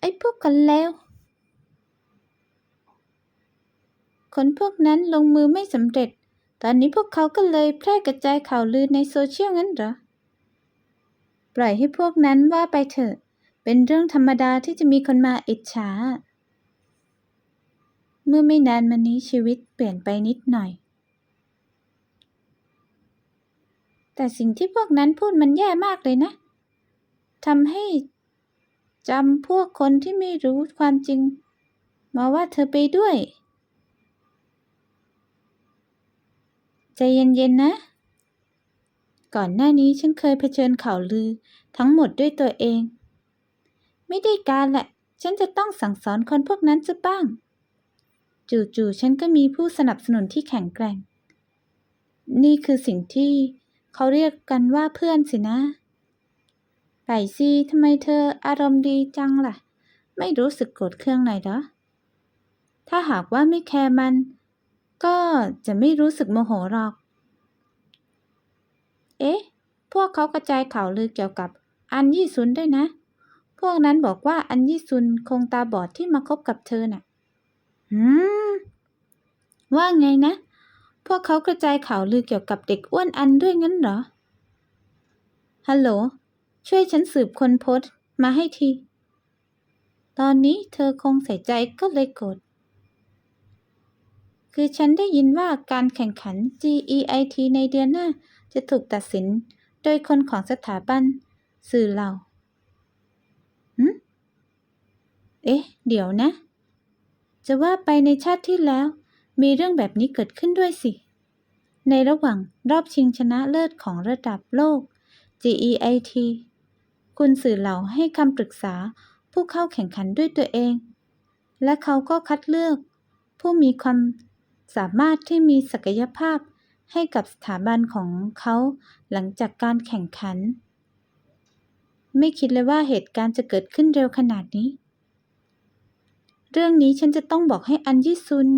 ไอ้พวกคนเลวคนพวกนั้นลงมือไม่สำเร็จ ตอนนี้พวกเขาก็เลยแพร่กระจายข่าวลือในโซเชียลงั้นเหรอ ปล่อยให้พวกนั้นว่าไปเถอะ เป็นเรื่องธรรมดาที่จะมีคนมาอิจฉา เมื่อไม่นานมานี้ชีวิตเปลี่ยนไปนิดหน่อย แต่สิ่งที่พวกนั้นพูดมันแย่มากเลยนะทำให้ จำพวกคนที่ไม่รู้ความจริง มาว่าเธอไปด้วย ใจเย็นๆนะ ก่อนหน้านี้ฉันเคยเผชิญข่าวลือทั้งหมดด้วยตัวเอง ไม่ได้การแหละ ฉันจะต้องสั่งสอนคนพวกนั้นซะบ้าง จู่ๆฉันก็มีผู้สนับสนุนที่แข็งแกร่ง นี่คือสิ่งที่เขาเรียกกันว่าเพื่อนสินะ ไก่ซีทำไมเธออารมณ์ดีจังล่ะ ไม่รู้สึกโกรธเคืองหน่อยเหรอ ถ้าหากว่าไม่แคร์มัน ก็จะไม่รู้สึกโมโหหรอก เอ๊ะ พวกเขากระจายข่าวลือเกี่ยวกับอันยี่ซุนด้วยนะ พวกนั้นบอกว่าอันยี่ซุนคงตาบอดที่มาคบกับเธอน่ะ หืม ว่าไงนะ พวกเขากระจายข่าวลือเกี่ยวกับเด็กอ้วนอันด้วยงั้นเหรอ ฮัลโหล ช่วยฉันสืบคนพสต์มาให้ที ตอนนี้เธอคงใส่ใจก็เลยโกรธคือฉันได้ยินว่าการแข่งขัน GEIT ในเดือนหน้า จะถูกตัดสินโดยคนของสถาบัน สื่อเราหืมเอ๊ะ เดี๋ยวนะ จะว่าไปในชาติที่แล้ว มีเรื่องแบบนี้เกิดขึ้นด้วยสิ ในระหว่างรอบชิงชนะเลิศของระดับโลก GEIT คุณสื่อเหล่าให้คำปรึกษาผู้เข้าแข่งขันด้วยตัวเอง และเขาก็คัดเลือก ผู้มีความสามารถที่มีศักยภาพให้กับสถาบันของเขาหลังจากการแข่งขัน ไม่คิดเลยว่าเหตุการณ์จะเกิดขึ้นเร็วขนาดนี้ เรื่องนี้ฉันจะต้องบอกให้อันยี่ซุน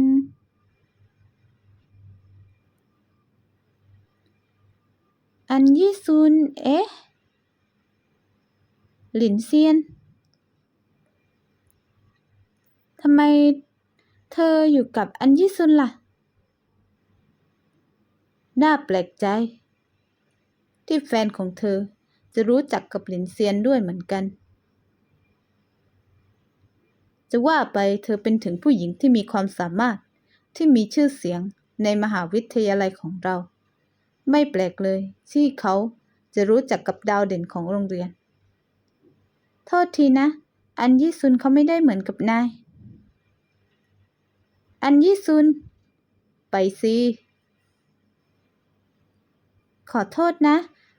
อันยี่ซุน เอ๊ะ หลินเซียน ทำไมเธออยู่กับอันยี่ซุนล่ะ น่าแปลกใจ ที่แฟนของเธอจะรู้จักกับหลินเซียนด้วยเหมือนกัน จะว่าไปเธอเป็นถึงผู้หญิงที่มีความสามารถที่มีชื่อเสียงในมหาวิทยาลัยของเรา ไม่แปลกเลยที่เขาจะรู้จักกับดาวเด่นของโรงเรียน โทษทีนะ อันยี่ซุนเขาไม่ได้เหมือนกับนาย อันยี่ซุน ไปสิ ขอโทษนะ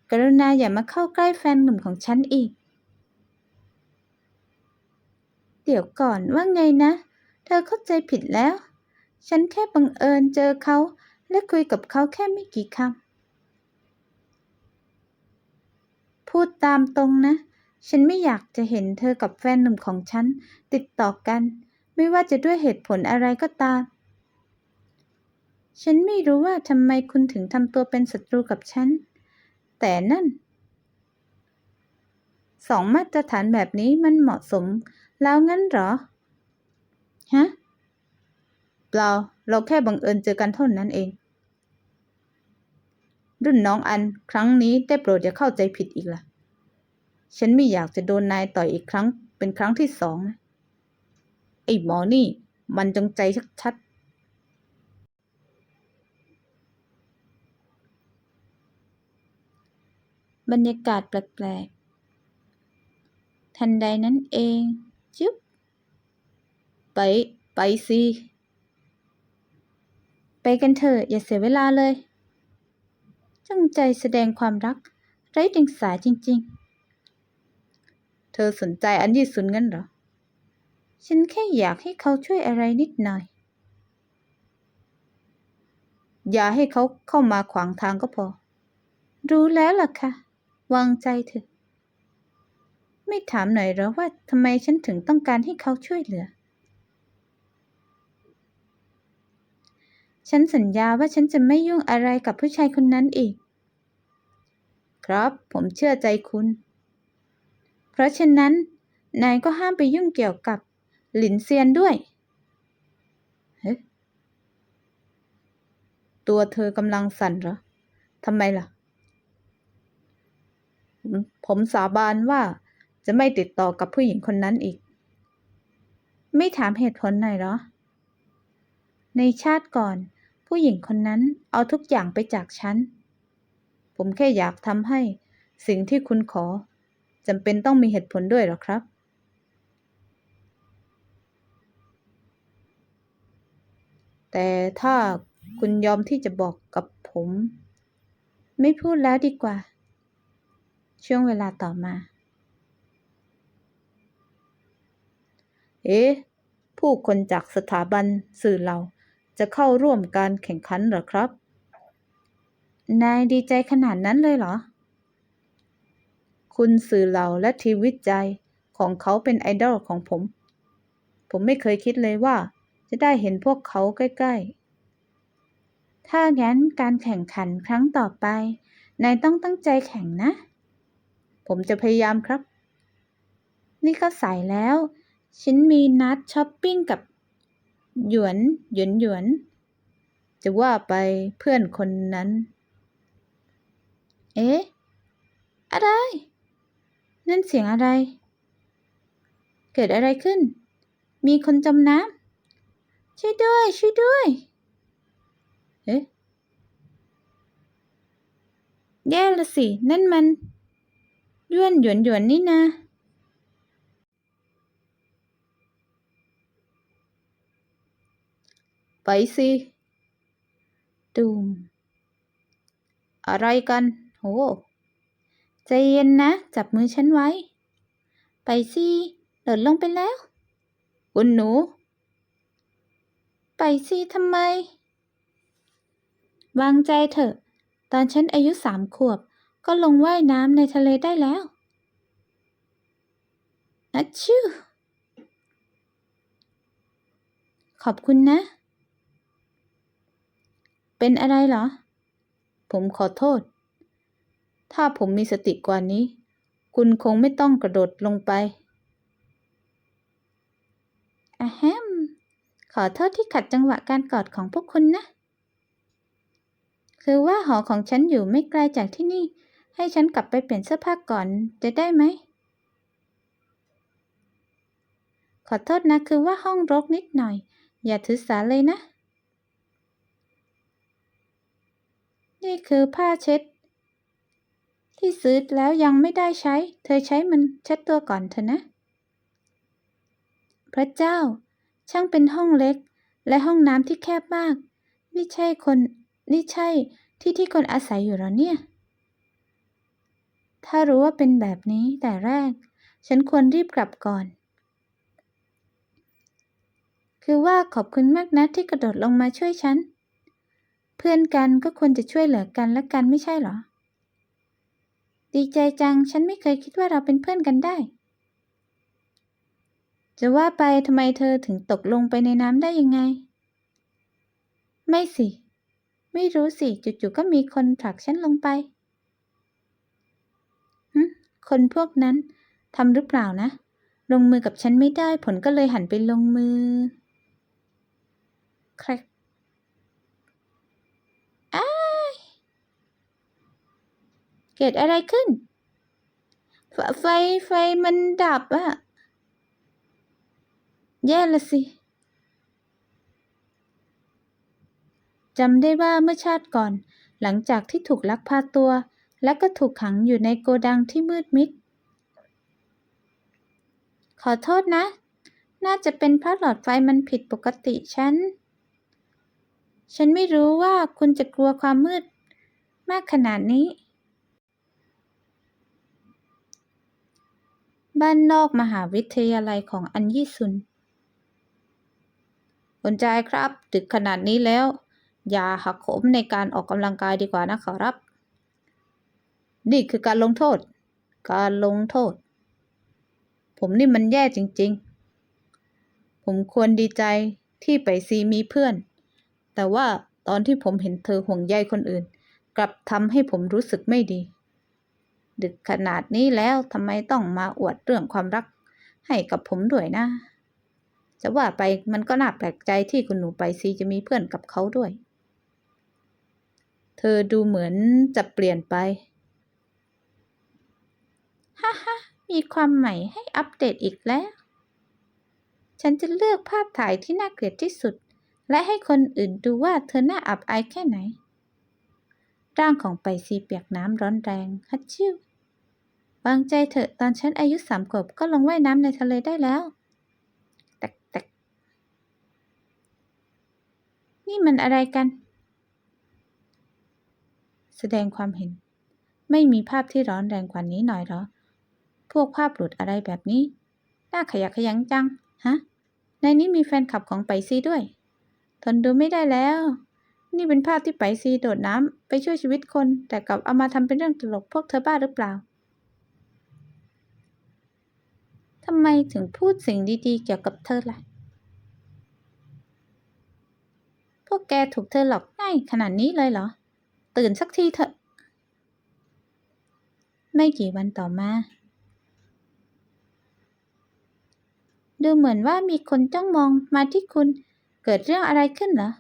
กรุณาอย่ามาเข้าใกล้แฟนหนุ่มของฉันอีก เดี๋ยวก่อนว่าไงนะ เธอเข้าใจผิดแล้ว ฉันแค่บังเอิญเจอเขา และคุยกับเขาแค่ไม่กี่คำพูดตามตรงนะ ฉันไม่อยากจะเห็นเธอกับแฟนหนุ่มของฉัน ติดต่อกัน ไม่ว่าจะด้วยเหตุผลอะไรก็ตาม ฉันไม่รู้ว่าทำไมคุณถึงทำตัวเป็นศัตรูกับฉัน แต่นั่น สองมาตรฐานแบบนี้มันเหมาะสม แล้วงั้นเหรอ ฮะ เปล่า เราแค่บังเอิญเจอกันเท่านั้นเอง รุ่นน้องอันครั้งนี้ได้โปรดอย่าเข้าใจผิดอีกล่ะ ฉันไม่อยากจะโดนนายต่อยอีกครั้ง เป็นครั้งที่สองนะไอ้หมอนี่ มันจงใจชัดๆ บรรยากาศแปลกๆ ทันใดนั้นเอง จึ๊บ ไป ไปสิ ไปกันเถอะ อย่าเสียเวลาเลยตั้งใจแสดงความรัก ไร้เดียงสาจริง ๆ เธอสนใจอันยี่สุนงั้นเหรอ ฉันแค่อยากให้เขาช่วยอะไรนิดหน่อย อย่าให้เขาเข้ามาขวางทางก็พอ รู้แล้วล่ะค่ะ วางใจเถอะ ไม่ถามหน่อยหรอว่าทำไมฉันถึงต้องการให้เขาช่วยเหลือ ฉันสัญญาว่าฉันจะไม่ยุ่งอะไรกับผู้ชายคนนั้นอีก ครับ ผมเชื่อใจคุณ เพราะฉะนั้น นายก็ห้ามไปยุ่งเกี่ยวกับหลินเซียนด้วย ตัวเธอกำลังสั่นเหรอทำไมล่ะ ผมสาบานว่าจะไม่ติดต่อกับผู้หญิงคนนั้นอีก ไม่ถามเหตุผลหน่อยเหรอ ในชาติก่อน ผู้หญิงคนนั้นเอาทุกอย่างไปจากฉัน ผมแค่อยากทำให้สิ่งที่คุณขอ จำเป็นต้องมีเหตุผลด้วยหรอครับ แต่ถ้าคุณยอมที่จะบอกกับผม ไม่พูดแล้วดีกว่า ช่วงเวลาต่อมา เอ๊ะ ผู้คนจากสถาบันสื่อเราจะเข้าร่วมการแข่งขันหรอครับ นายดีใจขนาดนั้นเลยเหรอ คุณสื่อเหล่าและทีมวิจัยของเขาเป็นไอดอลของผม ผมไม่เคยคิดเลยว่า จะได้เห็นพวกเขาใกล้ๆ ถ้างั้นการแข่งขันครั้งต่อไป นายต้องตั้งใจแข่งนะ ผมจะพยายามครับ นี่ก็สายแล้ว ฉันมีนัดช้อปปิ้งกับ หยวน หยวนหยวน จะว่าไปเพื่อนคนนั้น เอ๊ะ อะไร นั่นเสียงอะไร เกิดอะไรขึ้น มีคนจมน้ำ ช่วยด้วย ช่วยด้วย เอ๊ะ แย่ละสิ นั่นมันย้วนหยวนหยวนนี่นาไปสิตูมอะไรกันโห ใจเย็นนะ จับมือฉันไว้ ไปสิโดดลงไปแล้ว คุณหนู ไปสิทำไม วางใจเถอะ ตอนฉันอายุสามขวบ ก็ลงว่ายน้ำในทะเลได้แล้วอัชชิวขอบคุณนะ เป็นอะไรเหรอ ผมขอโทษ ถ้าผมมีสติกว่านี้ คุณคงไม่ต้องกระโดดลงไปอะแฮม ขอโทษที่ขัดจังหวะการกอดของพวกคุณนะ คือว่าหอของฉันอยู่ไม่ไกลจากที่นี่ ให้ฉันกลับไปเปลี่ยนเสื้อผ้าก่อนจะได้ไหม ขอโทษนะคือว่าห้องรกนิดหน่อย อย่าถือสาเลยนะ นี่คือผ้าเช็ด ที่ซื้อแล้วยังไม่ได้ใช้ เธอใช้มันเช็ดตัวก่อนเถอะนะ พระเจ้า ช่างเป็นห้องเล็ก และห้องน้ำที่แคบมาก นี่ใช่คนนี่ใช่ที่ที่คนอาศัยอยู่หรอเนี่ย ถ้ารู้ว่าเป็นแบบนี้แต่แรก ฉันควรรีบกลับก่อน คือว่าขอบคุณมากนะที่กระโดดลงมาช่วยฉัน เพื่อนกันก็ควรจะช่วยเหลือกันและกันไม่ใช่หรอ ดีใจจัง ฉันไม่เคยคิดว่าเราเป็นเพื่อนกันได้ จะว่าไปทำไมเธอถึงตกลงไปในน้ำได้ยังไง ไม่สิ ไม่รู้สิ จู่ๆก็มีคนผลักฉันลงไปหึคนพวกนั้นทำหรือเปล่านะ ลงมือกับฉันไม่ได้ผลก็เลยหันไปลงมือแครกอ้ายเกิดอะไรขึ้น ไฟไฟมันดับอะแย่ละสิจำได้ว่าเมื่อชาติก่อน หลังจากที่ถูกลักพาตัว และก็ถูกขังอยู่ในโกดังที่มืดมิด ขอโทษนะ น่าจะเป็นเพราะหลอดไฟมันผิดปกติฉัน ฉันไม่รู้ว่าคุณจะกลัวความมืด มากขนาดนี้ บ้านนอกมหาวิทยาลัยของอันยี่ซุนคุณจายครับ ดึกขนาดนี้แล้ว อย่าหักโหมในการออกกำลังกายดีกว่านะขอรับ นี่คือการลงโทษ การลงโทษ ผมนี่มันแย่จริง ๆ ผมควรดีใจที่ไปซีมีเพื่อน แต่ว่าตอนที่ผมเห็นเธอห่วงใยคนอื่น กลับทำให้ผมรู้สึกไม่ดี ดึกขนาดนี้แล้วทำไมต้องมาอวดเรื่องความรักให้กับผมด้วยนะ จะว่าไปมันก็น่าแปลกใจที่คุณหนูไปซีจะมีเพื่อนกับเขาด้วย เธอดูเหมือนจะเปลี่ยนไป ฮ่าฮ่ามีความใหม่ให้อัปเดตอีกแล้ว ฉันจะเลือกภาพถ่ายที่น่าเกลียดที่สุด และให้คนอื่นดูว่าเธอหน่าอับอายแค่ไหน ร่างของไปซีเปียกน้ำร้อนแรงฮัดชิววางใจเถอะตอนฉันอายุสามขวบก็ลงว่ายน้ำในทะเลได้แล้วแตกแตกนี่มันอะไรกัน แสดงความเห็น ไม่มีภาพที่ร้อนแรงกว่านี้หน่อยหรอ พวกภาพหลุดอะไรแบบนี้ น่าขยะขยังจัง ฮะ ในนี้มีแฟนคลับของไปซีด้วย ทนดูไม่ได้แล้ว นี่เป็นภาพที่ไปซีโดดน้ำไปช่วยชีวิตคน แต่กลับเอามาทำเป็นเรื่องตลกพวกเธอบ้าหรือเปล่าทำไมถึงพูดสิ่งดีๆ เกี่ยวกับเธอล่ะ พวกแกถูกเธอหลอกง่ายขนาดนี้เลยเหรอ ตื่นสักทีเถอะ ไม่กี่วันต่อมา ดูเหมือนว่ามีคนจ้องมองมาที่คุณ เกิดเรื่องอะไรขึ้นเหรอ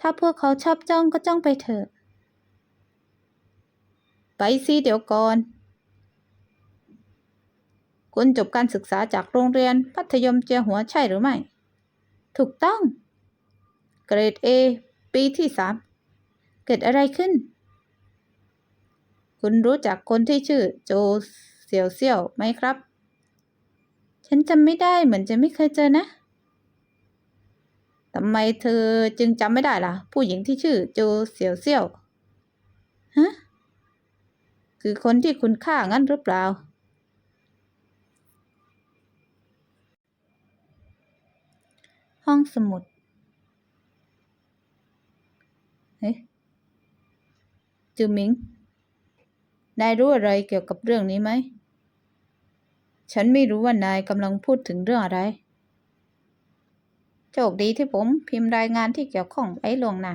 ถ้าพวกเขาชอบจ้องก็จ้องไปเถอะ ไปสิเดี๋ยวก่อน คุณจบการศึกษาจากโรงเรียนมัธยมเจียหัวใช่หรือไม่ ถูกต้อง เกรด A ปีที่สามเกิดอะไรขึ้น คุณรู้จักคนที่ชื่อโจเสี่ยวเซี่ยวไหมครับ ฉันจำไม่ได้เหมือนจะไม่เคยเจอนะ ทำไมเธอจึงจำไม่ได้ล่ะ ผู้หญิงที่ชื่อโจเสี่ยวเซี่ยวฮะคือคนที่คุณฆ่างั้นหรือเปล่า ห้องสมุดเฮ้จือหมิงนายรู้อะไรเกี่ยวกับเรื่องนี้ไหม ฉันไม่รู้ว่านายกำลังพูดถึงเรื่องอะไร โชคดีที่ผมพิมพ์รายงานที่เกี่ยวข้องไว้ลวงหน้า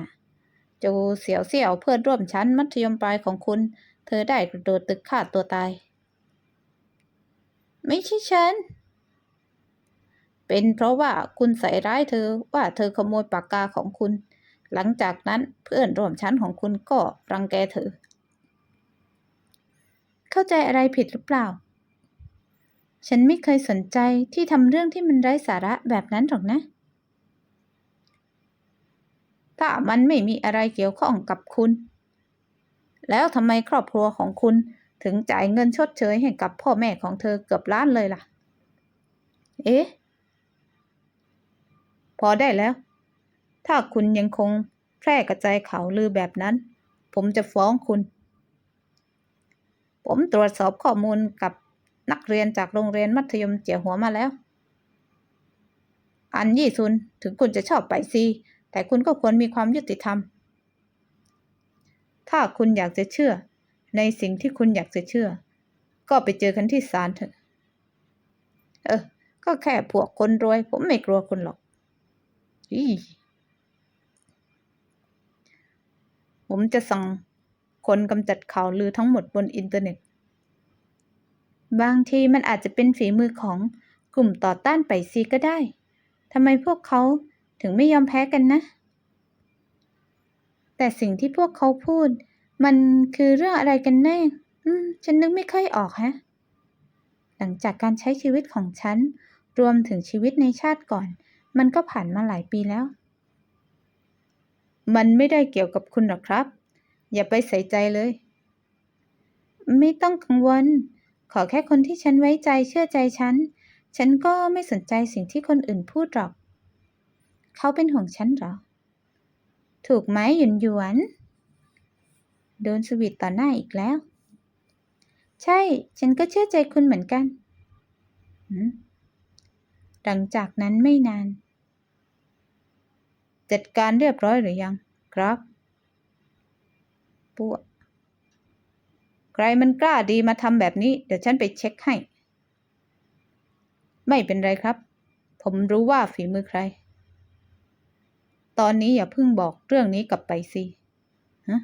โจเสี่ยวเสี่ยวเพื่อนร่วมชั้นมัธยมปลายของคุณ เธอได้กระโดดตึกฆ่าตัวตาย ไม่ใช่ฉัน เป็นเพราะว่าคุณใส่ร้ายเธอว่าเธอขโมยปากกาของคุณ หลังจากนั้นเพื่อนร่วมชั้นของคุณก็รังแกเธอ เข้าใจอะไรผิดหรือเปล่า ฉันไม่เคยสนใจที่ทำเรื่องที่มันไร้สาระแบบนั้นหรอกนะ ถ้ามันไม่มีอะไรเกี่ยวข้องกับคุณ แล้วทำไมครอบครัวของคุณถึงจ่ายเงินชดเชยให้กับพ่อแม่ของเธอเกือบล้านเลยล่ะ เอ๊ะ พอได้แล้ว ถ้าคุณยังคงแพร่กระจายข่าวลือแบบนั้น ผมจะฟ้องคุณ ผมตรวจสอบข้อมูลกับนักเรียนจากโรงเรียนมัธยมเจียหัวมาแล้ว อันยี่ซุนถึงคุณจะชอบไปซี แต่คุณก็ควรมีความยุติธรรม ถ้าคุณอยากจะเชื่อ ในสิ่งที่คุณอยากจะเชื่อ ก็ไปเจอกันที่ศาลเถอะ เออ ก็แค่พวกคนรวย ผมไม่กลัวคุณหรอกอีผมจะสั่งคนกำจัดข่าวลือทั้งหมดบนอินเทอร์เน็ต บางทีมันอาจจะเป็นฝีมือของกลุ่มต่อต้านไปซีก็ได้ทำไมพวกเขา ถึงไม่ยอมแพ้กันนะ แต่สิ่งที่พวกเขาพูด มันคือเรื่องอะไรกันแน่อืมฉันนึกไม่ค่อยออกฮะ หลังจากการใช้ชีวิตของฉัน รวมถึงชีวิตในชาติก่อน มันก็ผ่านมาหลายปีแล้ว มันไม่ได้เกี่ยวกับคุณหรอกครับ อย่าไปใส่ใจเลย ไม่ต้องกังวล ขอแค่คนที่ฉันไว้ใจเชื่อใจฉัน ฉันก็ไม่สนใจสิ่งที่คนอื่นพูดหรอก เขาเป็นห่วงฉันเหรอ ถูกไหมหยุนหยวน โดนสวิตต่อหน้าอีกแล้ว ใช่ ฉันก็เชื่อใจคุณเหมือนกัน หลังจากนั้นไม่นาน จัดการเรียบร้อยหรือยัง ครับปวใครมันกล้าดีมาทำแบบนี้ เดี๋ยวฉันไปเช็คให้ ไม่เป็นไรครับ ผมรู้ว่าฝีมือใคร ตอนนี้อย่าเพิ่งบอกเรื่องนี้กลับไปสิฮะ